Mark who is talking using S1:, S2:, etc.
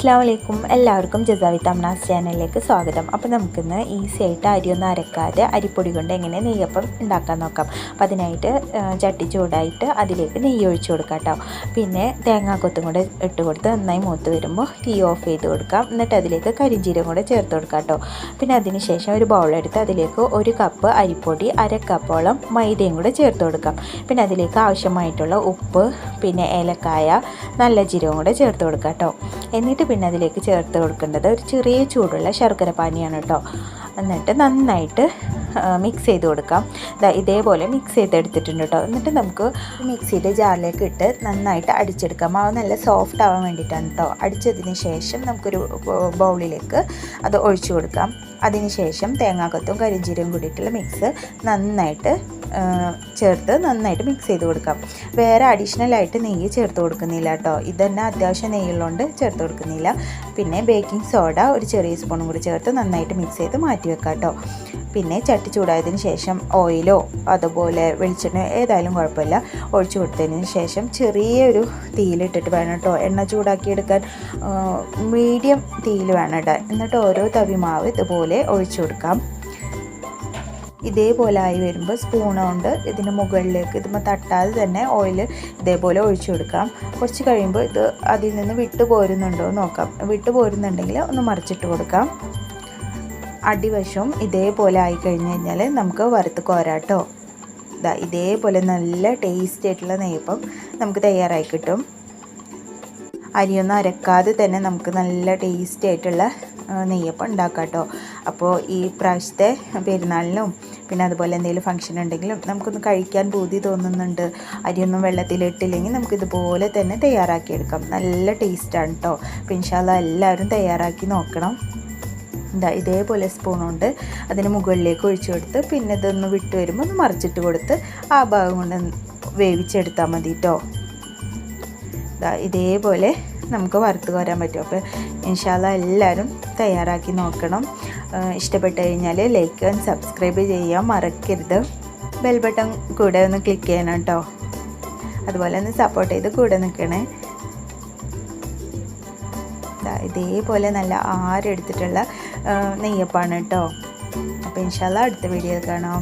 S1: അസ്സാം വലൈക്കും എല്ലാവർക്കും ജസാവി തമ്നാസ് ചാനലിലേക്ക് സ്വാഗതം. അപ്പോൾ നമുക്കിന്ന് ഈസി ആയിട്ട് അരിയൊന്നും അരക്കാതെ അരിപ്പൊടി കൊണ്ട് എങ്ങനെ നെയ്യപ്പം ഉണ്ടാക്കാൻ നോക്കാം. അപ്പോൾ അതിനായിട്ട് ചട്ടി ചൂടായിട്ട് അതിലേക്ക് നെയ്യ് ഒഴിച്ച് കൊടുക്കാം കേട്ടോ. പിന്നെ തേങ്ങാക്കൊത്തും കൂടെ ഇട്ട് കൊടുത്ത് നന്നായി മൂത്ത് വരുമ്പോൾ തീ ഓഫ് ചെയ്ത് കൊടുക്കാം. എന്നിട്ട് അതിലേക്ക് കരിഞ്ചീരം കൂടെ ചേർത്ത് കൊടുക്കാം കേട്ടോ. പിന്നെ അതിനുശേഷം ഒരു ബൗളെടുത്ത് അതിലേക്ക് ഒരു കപ്പ് അരിപ്പൊടി അര മൈദയും കൂടെ ചേർത്ത് കൊടുക്കാം. പിന്നെ അതിലേക്ക് ആവശ്യമായിട്ടുള്ള ഉപ്പ് പിന്നെ ഏലക്കായ നല്ല ജീരകം കൂടെ ചേർത്ത് കൊടുക്കാം കേട്ടോ. എന്നിട്ട് പിന്നെ അതിലേക്ക് ചേർത്ത് കൊടുക്കേണ്ടത് ഒരു ചെറിയ ചൂടുള്ള ശർക്കര പാനിയാണ് കേട്ടോ. എന്നിട്ട് നന്നായിട്ട് മിക്സ് ചെയ്ത് കൊടുക്കാം. ഇതേപോലെ മിക്സ് ചെയ്തെടുത്തിട്ടുണ്ട് കേട്ടോ എന്നിട്ട് നമുക്ക് മിക്സിയുടെ ജാറിലേക്ക് ഇട്ട് നന്നായിട്ട് അടിച്ചെടുക്കാം. മാവ് നല്ല സോഫ്റ്റ് ആവാൻ വേണ്ടിയിട്ടാണ് കേട്ടോ അടിച്ചതിന് ശേഷം നമുക്കൊരു ബൗളിലേക്ക് അത് ഒഴിച്ചു കൊടുക്കാം. അതിന് ശേഷം കരിഞ്ചീരയും കൂടിയിട്ടുള്ള മിക്സ് നന്നായിട്ട് ചേർത്ത് നന്നായിട്ട് മിക്സ് ചെയ്ത് കൊടുക്കാം. വേറെ അഡീഷണൽ ആയിട്ട് നെയ്യ് ചേർത്ത് കൊടുക്കുന്നില്ല കേട്ടോ ഇത് തന്നെ അത്യാവശ്യം നെയ്യുള്ളതുകൊണ്ട് ചേർത്ത് കൊടുക്കുന്നില്ല. പിന്നെ ബേക്കിംഗ് സോഡ ഒരു ചെറിയ സ്പൂണും കൂടി ചേർത്ത് നന്നായിട്ട് മിക്സ് ചെയ്ത് മാറ്റി വെക്കാം കേട്ടോ പിന്നെ ചട്ടി ചൂടായതിന് ശേഷം ഓയിലോ അതുപോലെ വെളിച്ചെണ്ണ ഏതായാലും കുഴപ്പമില്ല. ഒഴിച്ചു കൊടുത്തതിന് ശേഷം ചെറിയൊരു തീയിലിട്ടിട്ട് വേണം കേട്ടോ. എണ്ണ ചൂടാക്കിയെടുക്കാൻ മീഡിയം തീയിൽ വേണം ഇടാൻ എന്നിട്ട് ഓരോ തവി മാവ് ഇതുപോലെ ഒഴിച്ചു കൊടുക്കാം. ഇതേപോലെ ആയി വരുമ്പോൾ സ്പൂൺ കൊണ്ട് ഇതിന് മുകളിലേക്ക് ഇതുമ്പോൾ തട്ടാതെ തന്നെ ഓയിൽ ഇതേപോലെ ഒഴിച്ചു കൊടുക്കാം. കുറച്ച് കഴിയുമ്പോൾ ഇത് അതിൽ നിന്ന് വിട്ടു പോരുന്നുണ്ടോ നോക്കാം. വിട്ടു പോരുന്നുണ്ടെങ്കിൽ ഒന്ന് മറിച്ചിട്ട് കൊടുക്കാം. അടിവശവും ഇതേപോലെ ആയി കഴിഞ്ഞ് കഴിഞ്ഞാൽ നമുക്ക് വറുത്ത് കോരാട്ടോ. ഇതാ ഇതേപോലെ നല്ല ടേസ്റ്റ് ആയിട്ടുള്ള നെയ്യപ്പം നമുക്ക് തയ്യാറായി കിട്ടും. അരിയൊന്നും അരക്കാതെ തന്നെ നമുക്ക് നല്ല ടേസ്റ്റ് ആയിട്ടുള്ള നെയ്യപ്പം ഉണ്ടാക്കാം കേട്ടോ അപ്പോൾ ഈ പ്രാവശ്യത്തെ പെരുന്നാളിനും പിന്നെ അതുപോലെ എന്തെങ്കിലും ഫംഗ്ഷൻ ഉണ്ടെങ്കിലും നമുക്കൊന്ന് കഴിക്കാൻ പൂതി തോന്നുന്നുണ്ട്. അരിയൊന്നും വെള്ളത്തിലിട്ടില്ലെങ്കിൽ നമുക്ക് ഇതുപോലെ തന്നെ തയ്യാറാക്കിയെടുക്കാം. നല്ല ടേസ്റ്റാണ് കേട്ടോ ഇൻഷാല്ല എല്ലാവരും തയ്യാറാക്കി നോക്കണം. ഇതാ ഇതേപോലെ സ്പൂൺ അതിന് മുകളിലേക്ക് ഒഴിച്ചു കൊടുത്ത് പിന്നെ ഇതൊന്ന് വിട്ട് വരുമ്പോൾ ഒന്ന് മറിച്ചിട്ട് കൊടുത്ത് ആ ഭാഗം കൊണ്ട് വേവിച്ചെടുത്താൽ മതി കേട്ടോ ഇതാ ഇതേപോലെ നമുക്ക് വറുത്ത് കോരാൻ പറ്റും. അപ്പോൾ ഇൻഷാല്ല എല്ലാവരും തയ്യാറാക്കി നോക്കണം. ഇഷ്ടപ്പെട്ട് കഴിഞ്ഞാൽ ലൈക്ക് ആൻഡ് സബ്സ്ക്രൈബ് ചെയ്യാൻ മറക്കരുത്. ബെൽ ബട്ടൺ കൂടെ ഒന്ന് ക്ലിക്ക് ചെയ്യണം കേട്ടോ അതുപോലെ ഒന്ന് സപ്പോർട്ട് ചെയ്ത് കൂടെ നിൽക്കണേ. ഇതേപോലെ നല്ല ആരെടുത്തിട്ടുള്ള നെയ്യപ്പാണ് കേട്ടോ. അപ്പോൾ ഇൻഷാല്ല അടുത്ത വീഡിയോയിൽ കാണാം.